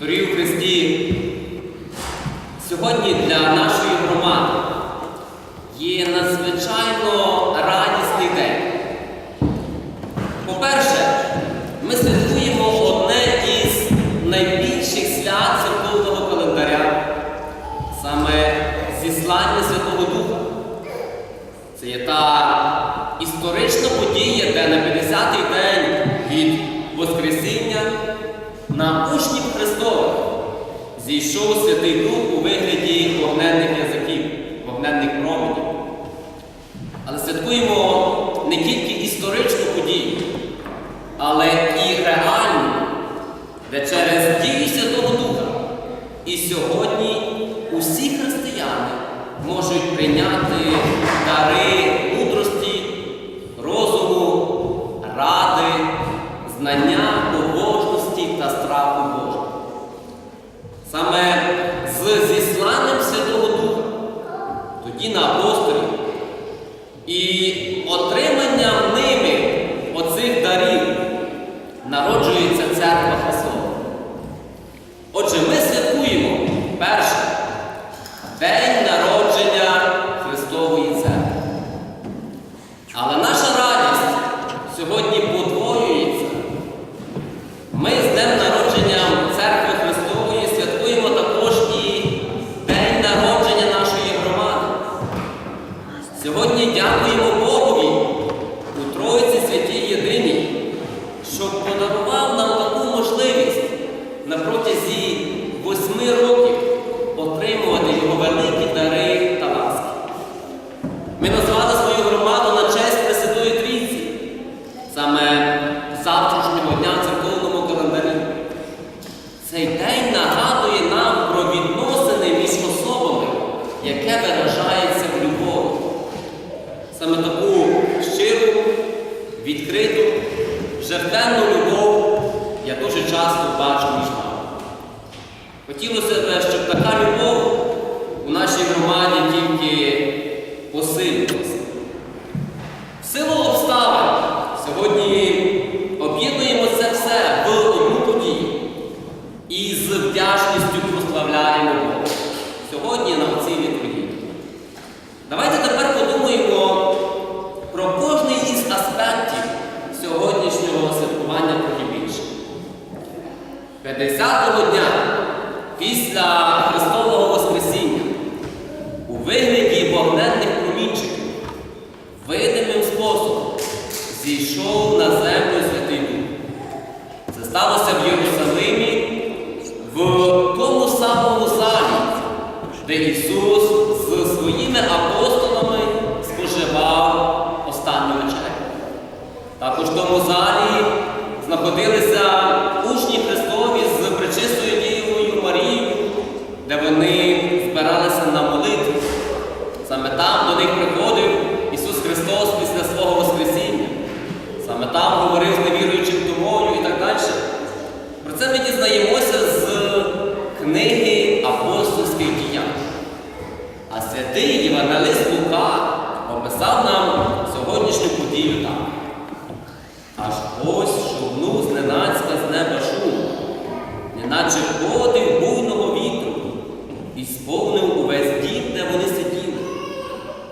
Дорогі у Христі, сьогодні для нашої громади є надзвичайно радісний день. По-перше, ми святкуємо одне із найбільших свят церковного календаря, саме зіслання Святого Духа. Це є та історична подія, де на 50-й день від Воскресіння на зійшов Святий Дух у вигляді вогненних язиків, вогненних променів. Але святкуємо не тільки історичну подію, але і реальну, де через дію Святого Духа і сьогодні усі християни можуть прийняти дари. і на просторі. І Хотілося б, щоб така любов у нашій громаді тільки посилилася. де Ісус з своїми апостолами споживав останню вечерю. Також в тому залі знаходилися.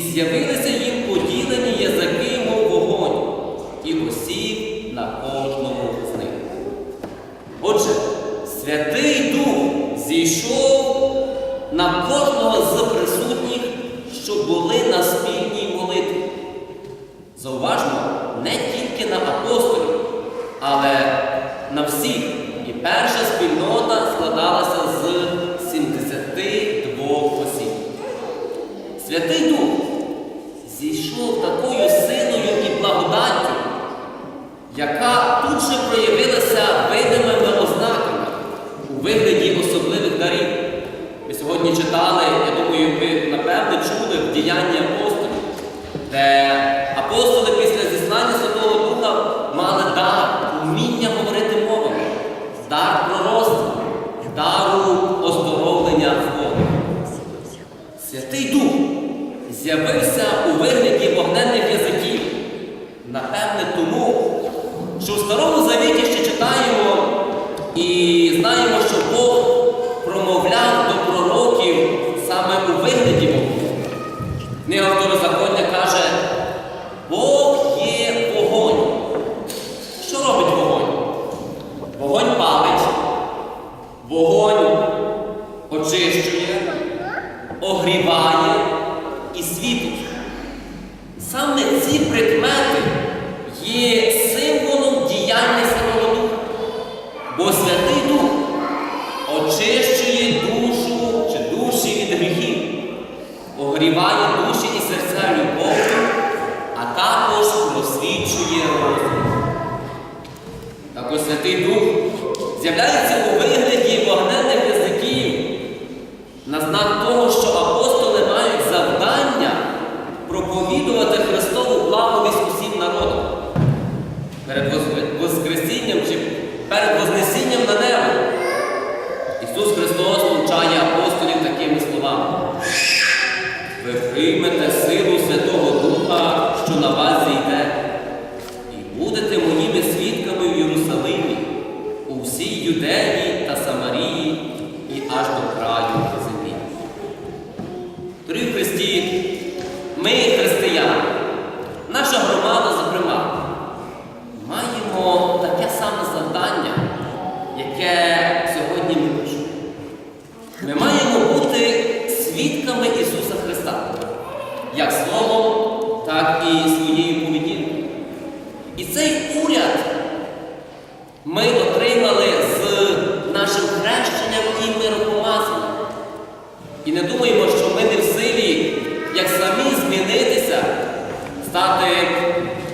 І з'явилися їм поділені язики, мов вогонь, і осів на кожному з них. Отже, Святий Дух зійшов на кожного з присутніх, що були. both як Словом, так і своєю поведінкою. І цей уряд ми отримали з нашим хрещенням і миропомазанням. І не думаємо, що ми не в силі, як самі змінитися, стати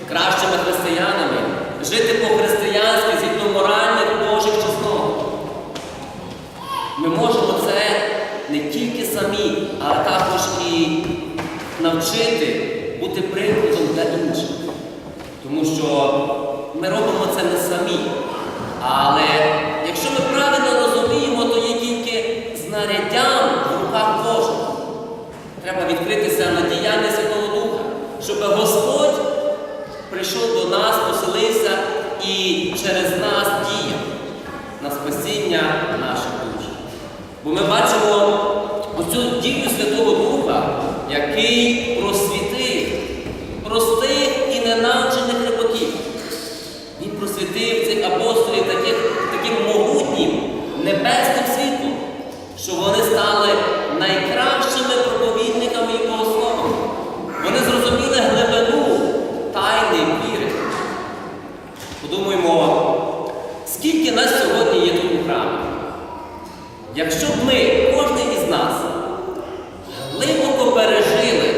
кращими християнами, жити по-християнськи згідно моральних Божих чеснот. Ми можемо це не тільки самі, але також навчити бути прикладом для інших. Тому що ми робимо це не самі. Але якщо ми правильно розуміємо, то є тільки знаряддям в руках Божих. Треба відкритися на діяння Святого Духа, щоб Господь прийшов до нас, поселився і через нас діяв на спасіння наших душ. Бо ми бачимо оцю дію Святого Духа, який просвітив простих і ненавчених репотів. Він просвітив цих апостолів таких, таким могутнім небесним світлом, що вони стали найкращими проповідниками і богословами. Вони зрозуміли глибину тайни віри. Подумаємо, скільки нас сьогодні є тут у храмі. Якщо б ми, кожен із нас, глибоко пережили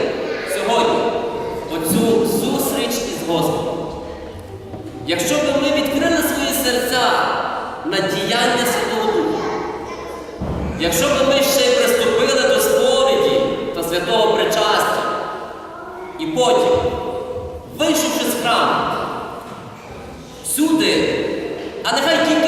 сьогодні оцю зустріч із Господом, якщо б ми відкрили свої серця на діяння Святого Духа, якщо б ми ще й приступили до сповіді та святого причастя, і потім, вийшовши з храму, всюди, а нехай тільки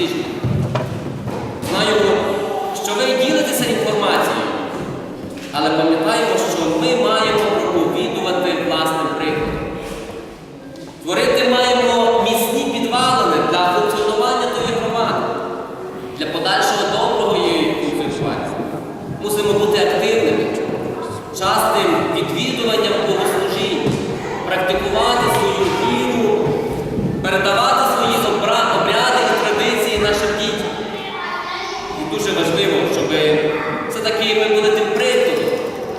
ближніх. Знаю, що ви ділитеся інформацією, але пам'ятаємо, що ми маємо проповідувати власним прикладом. Творити маємо міцні підвалини для функціонування тої громади, для подальшого доброго її функціонування. Мусимо бути активними, частим відвідуванням богослужінь, практикувати свою віру, передавати свої обра- обряди і традиції нашим дітям. І дуже важливо, щоб все-таки ми були тим прикладом,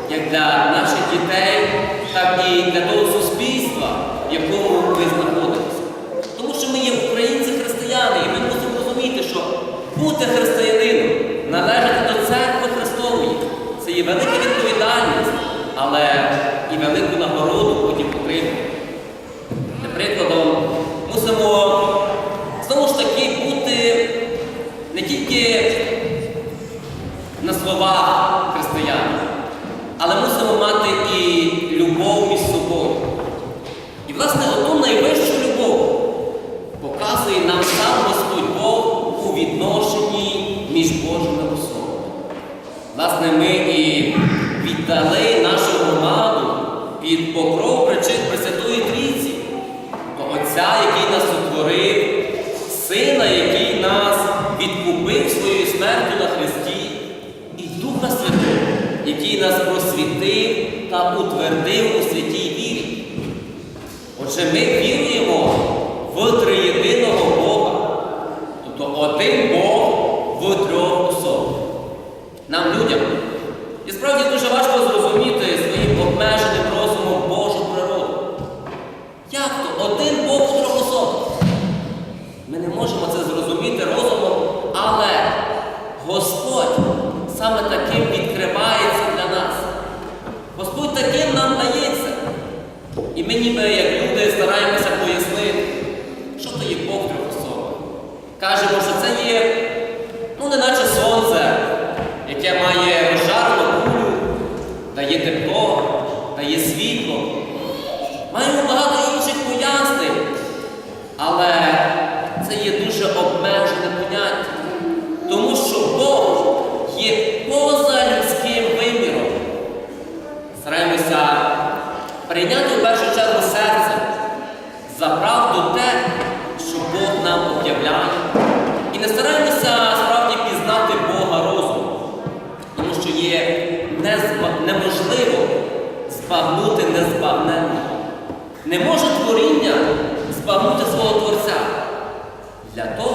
як для наших дітей, так і для того суспільства, в якому ми знаходимося. Тому що ми є українці-християни, і ми мусимо розуміти, що бути християнином, належати до церкви Христової, це є велика відповідальність, але і велику нагороду потім. Для прикладом, мусимо знову ж таки бути не тільки на словах християн, але мусимо мати і любов між собою. І, власне, оту найвищу любов показує нам сам Господь Бог у відношенні між Божими особами. Власне, ми ввели нашу громаду під покров причин Пресвятої Трійці, то Отця, який нас утворив, Сина, який нас відкупив своєю смертю на Христі, і Духа Святого, який нас просвітив та утвердив у святій вірі. Отже, ми віруємо в триєдиного Бога, тобто один Бог в трьох особах. Нам людям. Wprawdzie duża łatwość Бога та є світло. Маємо багато інших пояснень, але це є дуже обмежене поняття, тому що Бог є поза людським виміром. Стараємося прийняти в першу чергу серце за правду те, що Бог нам об'являє. І не стараємося збагнути незбагненне. Не може творіння збагнути свого Творця. Для того,